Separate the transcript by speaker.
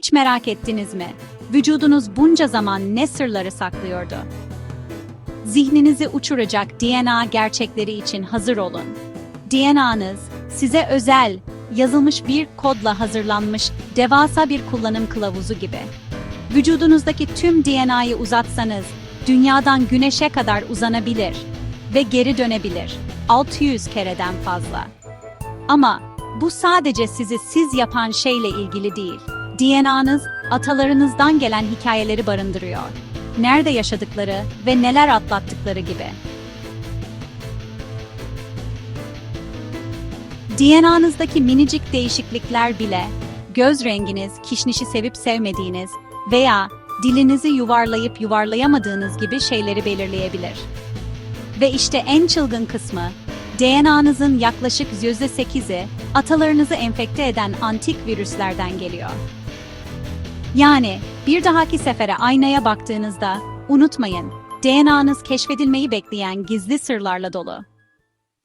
Speaker 1: Hiç merak ettiniz mi? Vücudunuz bunca zaman ne sırları saklıyordu? Zihninizi uçuracak DNA gerçekleri için hazır olun. DNA'nız size özel, yazılmış bir kodla hazırlanmış devasa bir kullanım kılavuzu gibi. Vücudunuzdaki tüm DNA'yı uzatsanız dünyadan güneşe kadar uzanabilir ve geri dönebilir. 600 kereden fazla. Ama bu sadece sizi siz yapan şeyle ilgili değil. DNA'nız atalarınızdan gelen hikayeleri barındırıyor. Nerede yaşadıkları ve neler atlattıkları gibi. DNA'nızdaki minicik değişiklikler bile göz renginiz, kişnişi sevip sevmediğiniz veya dilinizi yuvarlayıp yuvarlayamadığınız gibi şeyleri belirleyebilir. Ve işte en çılgın kısmı, DNA'nızın yaklaşık %8'i atalarınızı enfekte eden antik virüslerden geliyor. Yani bir dahaki sefere aynaya baktığınızda unutmayın, DNA'nız keşfedilmeyi bekleyen gizli sırlarla dolu.